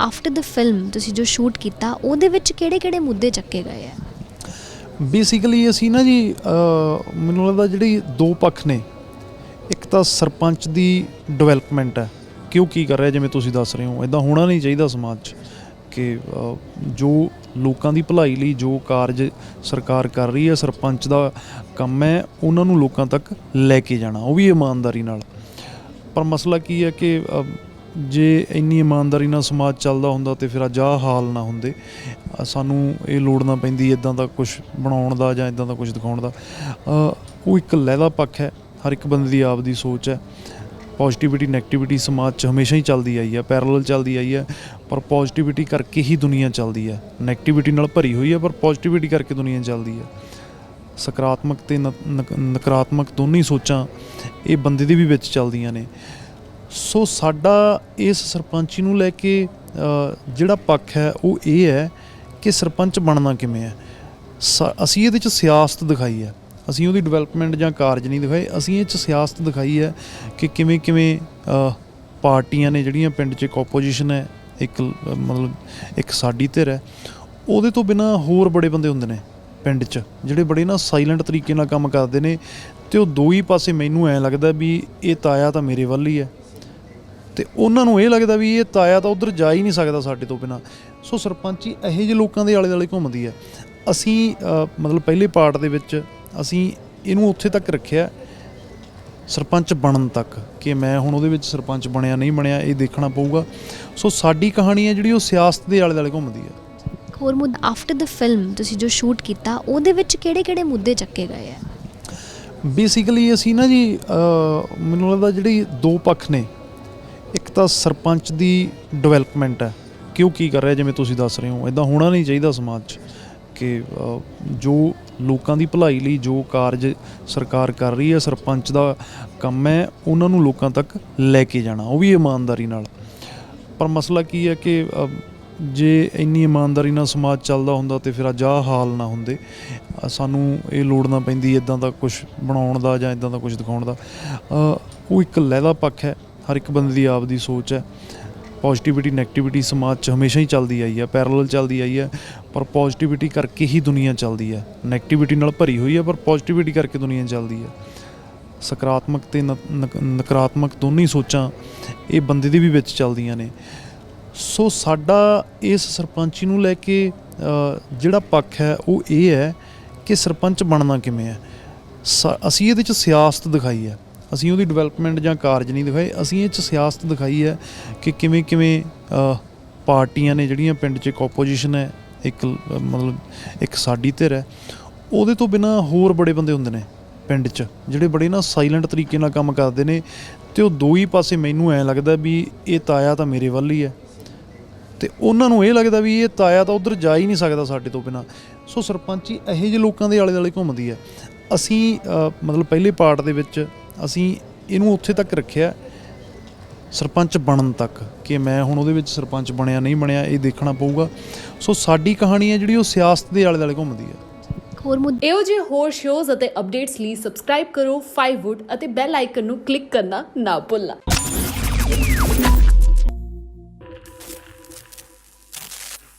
After the film ਤੁਸੀਂ ਜੋ shoot ਕੀਤਾ, ਉਹਦੇ ਵਿੱਚ ਕਿਹੜੇ-ਕਿਹੜੇ ਮੁੱਦੇ ਚੱਕੇ ਗਏ ਆ? ਬੇਸਿਕਲੀ ਅਸੀਂ ਨਾ ਜੀ ਮੈਨੂੰ ਲੱਗਦਾ ਜਿਹੜੀ ਦੋ ਪੱਖ ਨੇ। ਇੱਕ ਤਾਂ ਸਰਪੰਚ ਦੀ ਡਿਵੈਲਪਮੈਂਟ ਹੈ। ਕਿਉਂ ਕੀ ਕਰ ਰਿਹਾ, ਜਿਵੇਂ ਤੁਸੀਂ ਦੱਸ ਰਹੇ ਹੋ। ਇਦਾਂ ਹੋਣਾ ਨਹੀਂ ਚਾਹੀਦਾ ਸਮਾਜ 'ਚ ਕਿ ਜੋ ਲੋਕਾਂ ਦੀ ਭਲਾਈ ਲਈ ਜੋ ਕਾਰਜ ਸਰਕਾਰ ਕਰ ਰਹੀ ਹੈ, ਸਰਪੰਚ ਦਾ ਕੰਮ ਹੈ, ਉਹਨਾਂ ਨੂੰ ਲੋਕਾਂ ਤੱਕ ਲੈ ਕੇ ਜਾਣਾ। ਉਹ ਵੀ ਇਮਾਨਦਾਰੀ ਨਾਲ। ਪਰ ਮਸਲਾ ਕੀ ਹੈ ਕਿ ਜੇ ਇੰਨੀ ਇਮਾਨਦਾਰੀ ਨਾਲ ਸਮਾਜ ਚੱਲਦਾ ਹੁੰਦਾ ਤੇ ਫਿਰ ਅੱਜ ਆਹ ਹਾਲ ਨਾ ਹੁੰਦੇ। ਸਾਨੂੰ ਇਹ ਲੋੜ ਨਾ ਪੈਂਦੀ ਇਦਾਂ ਦਾ ਕੁਝ ਬਣਾਉਣ ਦਾ ਜਾਂ ਇਦਾਂ ਦਾ ਕੁਝ ਦਿਖਾਉਣ ਦਾ। ਉਹ ਇੱਕ ਲਹਿਦਾ ਪੱਖ ਹੈ, ਹਰ ਇੱਕ ਬੰਦੇ ਦੀ ਆਪ ਦੀ ਸੋਚ ਹੈ। ਪੋਜ਼ਿਟਿਵਿਟੀ ਨੈਗੇਟਿਵਿਟੀ ਸਮਾਜ 'ਚ ਹਮੇਸ਼ਾ ਹੀ ਚੱਲਦੀ ਆਈ ਹੈ ਪੈਰਲਲ ਚੱਲਦੀ ਆਈ ਹੈ, ਪਰ ਪੋਜ਼ਿਟਿਵਿਟੀ ਕਰਕੇ ਹੀ ਦੁਨੀਆ ਚੱਲਦੀ ਹੈ। ਨੈਗੇਟਿਵਿਟੀ ਨਾਲ ਭਰੀ ਹੋਈ ਹੈ, ਪਰ ਪੋਜ਼ਿਟਿਵਿਟੀ ਕਰਕੇ ਦੁਨੀਆ ਚੱਲਦੀ ਹੈ। ਸਕਾਰਾਤਮਕ ਤੇ ਨ- ਨਕ- ਨਕਾਰਾਤਮਕ ਦੋਨੇ ਸੋਚਾਂ ਇਹ ਬੰਦੇ ਦੇ ਵੀ ਵਿੱਚ ਚੱਲਦੀਆਂ ਨੇ। ਸੋ ਸਾਡਾ ਇਸ ਸਰਪੰਚੀ ਨੂੰ ਲੈ ਕੇ ਜਿਹੜਾ ਪੱਖ ਹੈ, ਉਹ ਇਹ ਹੈ ਕਿ ਸਰਪੰਚ ਬਣਨਾ ਕਿਵੇਂ ਹੈ? ਸ- ਅਸੀਂ ਇਹਦੇ ਚ ਸਿਆਸਤ ਦਿਖਾਈ ਹੈ। ਅਸੀਂ ਉਹਦੀ ਡਿਵੈਲਪਮੈਂਟ ਜਾਂ ਕਾਰਜ ਨਹੀਂ ਦਿਖਾਏ ਅਸੀਂ ਇਹ ਚ ਸਿਆਸਤ ਦਿਖਾਈ ਹੈ ਕਿ ਕਿਵੇਂ ਕਿਵੇਂ ਪਾਰਟੀਆਂ ਨੇ ਜਿਹੜੀਆਂ ਪਿੰਡ 'ਚ ਇੱਕ ਆਪੋਜੀਸ਼ਨ ਹੈ, ਇੱਕ ਮਤਲਬ ਇੱਕ ਸਾਡੀ ਧਿਰ ਹੈ, ਉਹਦੇ ਤੋਂ ਬਿਨਾ ਹੋਰ ਬੜੇ ਬੰਦੇ ਹੁੰਦੇ ਨੇ ਪਿੰਡ 'ਚ, ਜਿਹੜੇ ਬੜੇ ਨਾ ਸਾਇਲੈਂਟ ਤਰੀਕੇ ਨਾਲ ਕੰਮ ਕਰਦੇ ਨੇ ਤੇ ਉਹ ਦੋ ਹੀ ਪਾਸੇ ਮੈਨੂੰ ਐ ਲੱਗਦਾ ਵੀ ਇਹ ਤਾਇਆ ਤਾਂ ਮੇਰੇ ਵੱਲ ਹੀ ਹੈ। ਤੇ ਉਹਨਾਂ ਨੂੰ ਇਹ ਲੱਗਦਾ ਵੀ ਇਹ ਤਾਇਆ ਤਾਂ ਉਧਰ ਜਾ ਹੀ ਨਹੀਂ ਸਕਦਾ ਸਾਡੇ ਤੋਂ ਬਿਨਾ। ਸੋ ਸਰਪੰਚੀ ਇਹੋ ਜਿਹੇ ਲੋਕਾਂ ਦੇ ਆਲੇ ਦੁਆਲੇ ਘੁੰਮਦੀ ਹੈ। ਅਸੀਂ ਮਤਲਬ ਪਹਿਲੇ ਪਾਰਟ ਦੇ ਵਿੱਚ ਅਸੀਂ ਇਹਨੂੰ ਉੱਥੇ ਤੱਕ ਰੱਖਿਆ। ਸਰਪੰਚ ਬਣਨ ਤੱਕ ਕਿ ਮੈਂ ਹੁਣ ਉਹਦੇ ਵਿੱਚ ਸਰਪੰਚ ਬਣਿਆ ਨਹੀਂ ਬਣਿਆ ਇਹ ਦੇਖਣਾ ਪਊਗਾ। ਸੋ ਸਾਡੀ ਕਹਾਣੀ ਹੈ ਜਿਹੜੀ ਉਹ ਸਿਆਸਤ ਦੇ ਆਲੇ ਦੁਆਲੇ ਘੁੰਮਦੀ ਹੈ। ਹੋਰ ਮੁੱਦਾ ਆਫਟਰ ਦ ਫਿਲਮ ਤੁਸੀਂ ਜੋ ਸ਼ੂਟ ਕੀਤਾ ਉਹਦੇ ਵਿੱਚ ਕਿਹੜੇ-ਕਿਹੜੇ ਮੁੱਦੇ ਚੱਕੇ ਗਏ ਆ? ਬੇਸਿਕਲੀ ਅਸੀਂ ਨਾ ਜੀ ਮੈਨੂੰ ਲੱਗਦਾ ਜਿਹੜੀ ਦੋ ਪੱਖ ਨੇ। ਇੱਕ ਤਾਂ ਸਰਪੰਚ ਦੀ ਡਿਵੈਲਪਮੈਂਟ ਹੈ। ਕਿਉਂ ਕੀ ਕਰ ਰਿਹਾ ਜਿਵੇਂ ਤੁਸੀਂ ਦੱਸ ਰਹੇ ਹੋ? ਇਦਾਂ ਹੋਣਾ ਨਹੀਂ ਚਾਹੀਦਾ ਸਮਾਜ 'ਚ ਕਿ ਜੋ ਲੋਕਾਂ ਦੀ ਭਲਾਈ ਲਈ ਜੋ ਕਾਰਜ ਸਰਕਾਰ ਕਰ ਰਹੀ ਹੈ, ਸਰਪੰਚ ਦਾ ਕੰਮ ਹੈ, ਉਹਨਾਂ ਨੂੰ ਲੋਕਾਂ ਤੱਕ ਲੈ ਕੇ ਜਾਣਾ, ਉਹ ਵੀ ਇਮਾਨਦਾਰੀ ਨਾਲ। ਪਰ ਮਸਲਾ ਕੀ ਹੈ ਕਿ ਜੇ ਇੰਨੀ ਇਮਾਨਦਾਰੀ ਨਾਲ ਸਮਾਜ ਚੱਲਦਾ ਹੁੰਦਾ ਤੇ ਫਿਰ ਅੱਜ ਆਹ ਹਾਲ ਨਾ ਹੁੰਦੇ। ਸਾਨੂੰ ਇਹ ਲੋੜ ਨਾ ਪੈਂਦੀ ਇਦਾਂ ਦਾ ਕੁਝ ਬਣਾਉਣ ਦਾ ਜਾਂ ਇਦਾਂ ਦਾ ਕੁਝ ਦਿਖਾਉਣ ਦਾ। ਉਹ ਇੱਕ ਲਹਿਦਾ ਪੱਖ ਹੈ। ਹਰ ਇੱਕ ਬੰਦੇ ਦੀ ਆਪ ਦੀ ਸੋਚ ਹੈ। ਪੋਜ਼ਿਟਿਵਿਟੀ ਨੈਗੇਟਿਵਿਟੀ ਸਮਾਜ 'ਚ ਹਮੇਸ਼ਾ ਹੀ ਚੱਲਦੀ ਆਈ ਹੈ। ਪੈਰਲਲ ਚੱਲਦੀ ਆਈ ਹੈ। ਪਰ ਪੋਜ਼ਿਟਿਵਿਟੀ ਕਰਕੇ ਹੀ ਦੁਨੀਆ ਚੱਲਦੀ ਹੈ। ਨੈਗੇਟਿਵਿਟੀ ਨਾਲ ਭਰੀ ਹੋਈ ਹੈ, ਪਰ ਪੋਜ਼ਿਟਿਵਿਟੀ ਕਰਕੇ ਦੁਨੀਆ ਚੱਲਦੀ ਹੈ। ਸਕਾਰਾਤਮਕ ਤੇ ਨ- ਨਕ- ਨਕਾਰਾਤਮਕ ਦੋਨੇ ਹੀ ਸੋਚਾਂ ਇਹ ਬੰਦੇ ਦੇ ਵੀ ਵਿੱਚ ਚੱਲਦੀਆਂ ਨੇ। ਸੋ ਸਾਡਾ ਇਸ ਸਰਪੰਚੀ ਨੂੰ ਲੈ ਕੇ ਜਿਹੜਾ ਪੱਖ ਹੈ, ਉਹ ਇਹ ਹੈ ਕਿ ਸਰਪੰਚ ਬਣਨਾ ਕਿਵੇਂ ਹੈ। ਸ- ਅਸੀਂ ਇਹਦੇ ਚ ਸਿਆਸਤ ਦਿਖਾਈ ਹੈ। ਅਸੀਂ ਉਹਦੀ ਡਿਵੈਲਪਮੈਂਟ ਜਾਂ ਕਾਰਜ ਨਹੀਂ ਦਿਖਾਏ, ਅਸੀਂ ਇਹ ਚ ਸਿਆਸਤ ਦਿਖਾਈ ਹੈ ਕਿ ਕਿਵੇਂ ਕਿਵੇਂ ਪਾਰਟੀਆਂ ਨੇ ਜਿਹੜੀਆਂ ਪਿੰਡ 'ਚ ਇੱਕ ਆਪੋਜੀਸ਼ਨ ਹੈ, ਇੱਕ, ਮਤਲਬ ਇੱਕ ਸਾਡੀ ਧਿਰ ਹੈ, ਉਹਦੇ ਤੋਂ ਬਿਨਾ ਹੋਰ ਬੜੇ ਬੰਦੇ ਹੁੰਦੇ ਨੇ ਪਿੰਡ 'ਚ, ਜਿਹੜੇ ਬੜੇ ਨਾ ਸਾਇਲੈਂਟ ਤਰੀਕੇ ਨਾਲ ਕੰਮ ਕਰਦੇ ਨੇ ਤੇ ਉਹ ਦੋ ਹੀ ਪਾਸੇ ਮੈਨੂੰ ਐ ਲੱਗਦਾ ਵੀ ਇਹ ਤਾਇਆ ਤਾਂ ਮੇਰੇ ਵੱਲ ਹੀ ਹੈ। ਤੇ ਉਹਨਾਂ ਨੂੰ ਇਹ ਲੱਗਦਾ ਵੀ ਇਹ ਤਾਇਆ ਤਾਂ ਉਧਰ ਜਾ ਹੀ ਨਹੀਂ ਸਕਦਾ ਸਾਡੇ ਤੋਂ ਬਿਨਾ। ਸੋ ਸਰਪੰਚੀ ਇਹੋ ਜਿਹੇ ਲੋਕਾਂ ਦੇ ਆਲੇ ਦੁਆਲੇ ਘੁੰਮਦੀ ਹੈ। ਅਸੀਂ ਮਤਲਬ ਪਹਿਲੇ ਪਾਰਟ ਦੇ ਵਿੱਚ ਅਸੀਂ ਇਹਨੂੰ ਉੱਥੇ ਤੱਕ ਰੱਖਿਆ ਸਰਪੰਚ ਬਣਨ ਤੱਕ ਕਿ ਮੈਂ ਹੁਣ ਉਹਦੇ ਵਿੱਚ ਸਰਪੰਚ ਬਣਿਆ, ਨਹੀਂ ਬਣਿਆ, ਇਹ ਦੇਖਣਾ ਪਊਗਾ। ਸੋ ਸਾਡੀ ਕਹਾਣੀ ਹੈ ਜਿਹੜੀ ਉਹ ਸਿਆਸਤ ਦੇ ਆਲੇ ਦੁਆਲੇ ਘੁੰਮਦੀ ਹੈ। ਹੋਰ ਮੁੱਦਾ ਇਹੋ ਜਿਹੇ ਹੋਰ ਸ਼ੋਜ਼ ਅਤੇ ਅਪਡੇਟਸ ਲਈ ਸਬਸਕ੍ਰਾਈਬ ਕਰੋ 5wood ਅਤੇ ਬੈਲ ਆਈਕਨ ਨੂੰ ਕਲਿੱਕ ਕਰਨਾ ਨਾ ਭੁੱਲਣਾ।